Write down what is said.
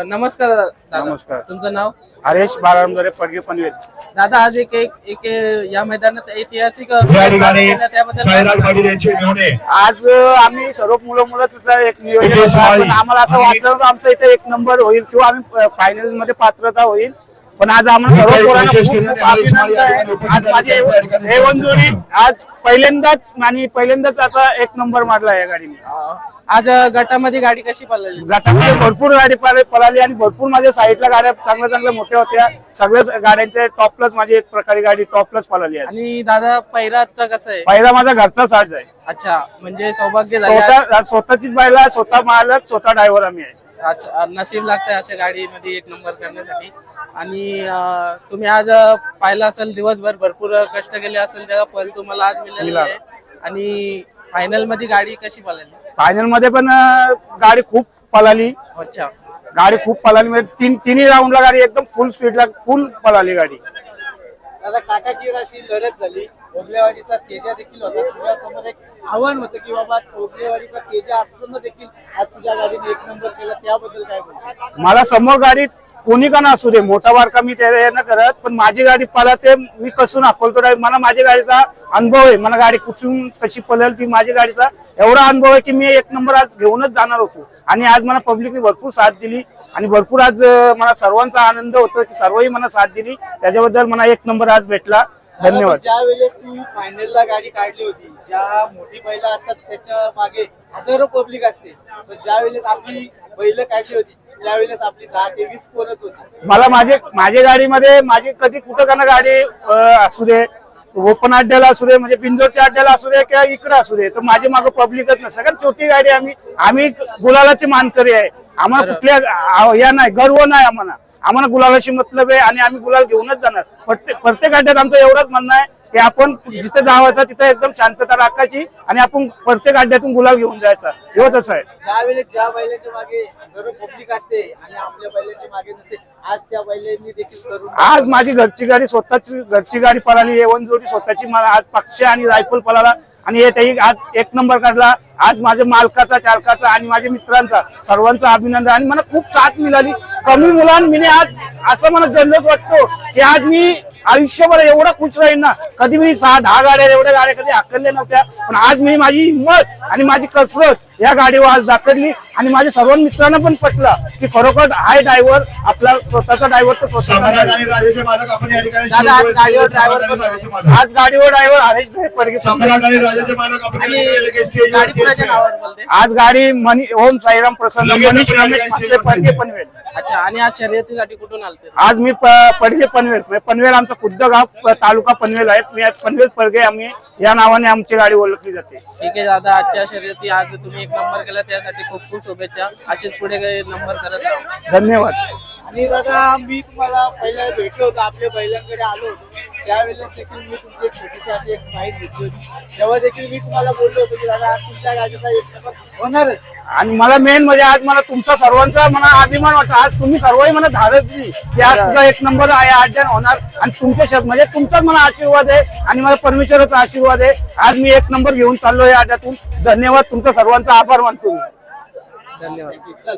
अ, नमस्कार दादा नमस्कार. तुमचं नाव हरेश बारामदरे पडगे पनवेल दादा आज एक एक एक या मैदानात ऐतिहासिक अ, या ठिकाणी केला, त्याबद्दल काय साईराज सांगाल? पाटील यांचे मेहणे आज अं, आम्ही सर्व मुलं मुलंच एक नियोजन विजय होतं. स्वामी. पण आम्हाला असं वाटलं आमचं इथे एक नंबर होईल किंवा आम्ही फायनलमध्ये पात्रता होईल पण आज आम्हाला सर्व विजय पोरांना खूप स्वामी. खूप अभिनंदन आहे. आज माझी हे मंजुरी आज पहिल्यांदाच आणि पहिल्यांदाच आता एक नंबर मारला या गाडीने. आज गटामध्ये गाडी कशी पळाली? गटामध्ये भरपूर गाडी पळ- पळाली आणि भरपूर माझ्या साईडला गाड्या चांगल्या चांगल्या मोठ्या होत्या. सगळ्याच गाड्यांच्या टॉपलाच माझी एक प्रकारे गाडी टॉपलाच पळाली आज. आणि दादा पैराचा कसं आहे? पहिला माझा घरचा साज आहे. अच्छा म्हणजे सौभाग्य झाले स्वतः स्वतःचीच बायला स्वतः मालक स्वतः ड्रायव्हर आम्ही आहे. नशीब लागतंय अशा गाडीमध्ये एक नंबर करण्यासाठी. आणि तुम्ही आज पाहिलं असेल दिवसभर भरपूर कष्ट केले असेल त्याचा फल तुम्हाला आज मिळालेलं मिळालं. आहे. आणि फायनलमध्ये गाडी कशी पळाली? फायनलमध्ये पण गाडी खूप पळाली. अच्छा. गाडी खूप पळाली. म्हणजे तीन तिन्ही राऊंडला गाडी एकदम फुल स्पीडला फुल पळाली गाडी. दादा काटाकीर अशी लढत झाली. ओगलेवाडीचा तेजा देखील होता. तुझ्या समोर एक आव्हान होतं की बाबा ओगलेवाडीचा तेजा असताना देखील आज तुझ्या गाडीने एक नंबर केला. त्याबद्दल काय बोलतो मला समोर गाडी कोणी का ना असू दे मोठा वारका मी त्या करत पण माझी गाडी पळते मी कसून अकोलतो मला माझ्या गाडीचा अनुभव आहे. मला गाडी कुठून कशी पळेल ती माझ्या गाडीचा एवढा अनुभव आहे की मी एक नंबर आज घेऊनच जाणार होतो. आणि आज मला पब्लिकने भरपूर साथ दिली. आणि भरपूर आज मला सर्वांचा आनंद होतो की सर्वही मला साथ दिली. त्याच्याबद्दल मला एक नंबर आज भेटला. धन्यवाद. ज्या वेळेस तू फायनलला गाडी काढली होती ज्या मोठी बैल असतात त्याच्यामागे हजारो पब्लिक असते. पण ज्या वेळेस आपली बैल काढली होती त्यावेळेस आपली दहा ते वीस पोरच होती. मला माझे माझ्या गाडीमध्ये माझी कधी कुठं गाडी असू दे ओपन अड्ड्याला असू दे म्हणजे पिंजोरच्या अड्ड्याला असू दे किंवा इकडे असू दे तर माझे मागं पब्लिकच नसतं. कारण छोटी गाडी आम्ही आम्ही गुलालाचे मानकरी आहे. आम्हाला कुठल्या या नाही गर्व नाही आम्हाला. आम्हाला गुलालाशी मतलब आहे आणि आम्ही गुलाल घेऊनच जाणार. प्रत्येक प्रत्येक अड्ड्यात आमचं एवढंच म्हणणं आहे की आपण जिथे जावायचं तिथे एकदम शांतता राखायची आणि आपण प्रत्येक अड्ड्यातून गुलाल घेऊन जायचा. एवढंच असं आहे. ज्या वेळेस ज्या बैलाच्या मागे पब्लिक असते आणि आपल्या बैलाच्या मागे नसते आज त्या बैलांनी देखील करून आज माझी घरची गाडी स्वतःची घरची गाडी पळाली एवन जोडी स्वतःची मला आज पक्ष आणि रायफल पळाला. आणि हे त्याही आज एक नंबर काढला. आज माझ्या मालकाचा चालकाचा आणि माझ्या मित्रांचा सर्वांचा अभिनंदन आणि मला खूप साथ मिळाली. कमी मुलांनी आज असं मला जल्लोष वाटतो की आज मी आयुष्यभर एवढा खुश राहील ना. कधी मी सहा दहा गाड्या एवढ्या गाड्या कधी आकलल्या नव्हत्या. पण आज मी माझी हिंमत आणि माझी कसरत या गाडीवर आज दाखवली आणि माझ्या सर्व मित्रांना पण पटलं की खरोखर हाय ड्रायव्हर आपला स्वतःचा ड्रायव्हर तर स्वतःचा सम्राट driver. आणि राजाचे मालक आपण या ठिकाणी दादा, आज गाडीवर. आज ड्रायव्हर हरेश बोलते? आज गाडी मनी ओम साईराम प्रसन्न मनीष रमेश पडगे पनवेल. अच्छा आणि आज शर्यतीसाठी कुठून आलते? आज मी प- पडगे पनवेल. म्हणजे पनवेल आमचा खुद्द गाव तालुका पनवेल आहे. मी आज पनवेल पडगे आम्ही या नावाने आमची गाडी ओळखली जाते. ठीक आहे दादा आजच्या शर्यती आज तुम्ही एक नंबर केला त्यासाठी खूप खूप शुभेच्छा. असेच पुढे काही नंबर करत राहा. धन्यवाद. आणि दादा मी तुम्हाला पहिल्या भेटलो होतो आपल्या बैलांकडे आलो होतो. त्यावेळेस देखील मी तुमची एक छोटीशी अशी एक माहिती घेतली होती. तेव्हा देखील मी तुम्हाला बोललो होतो की दादा आज तुमच्या गाडीचा एक नंबर होणारच. आणि मला मेन म्हणजे आज मला तुमचा सर्वांचा मला अभिमान वाटतो. आज तुम्ही सर्वही मला धाडस दिली की आज तुझा एक नंबर आहे अड्ड्यान होणार. आणि तुमच्या शब्द म्हणजे तुमचाच मला आशीर्वाद आहे आणि मला परमेश्वराचा आशीर्वाद आहे. आज मी एक नंबर घेऊन चाललो या अड्ड्यातून धन्यवाद. तुमचा सर्वांचा आभार मानतो मी. धन्यवाद. चल.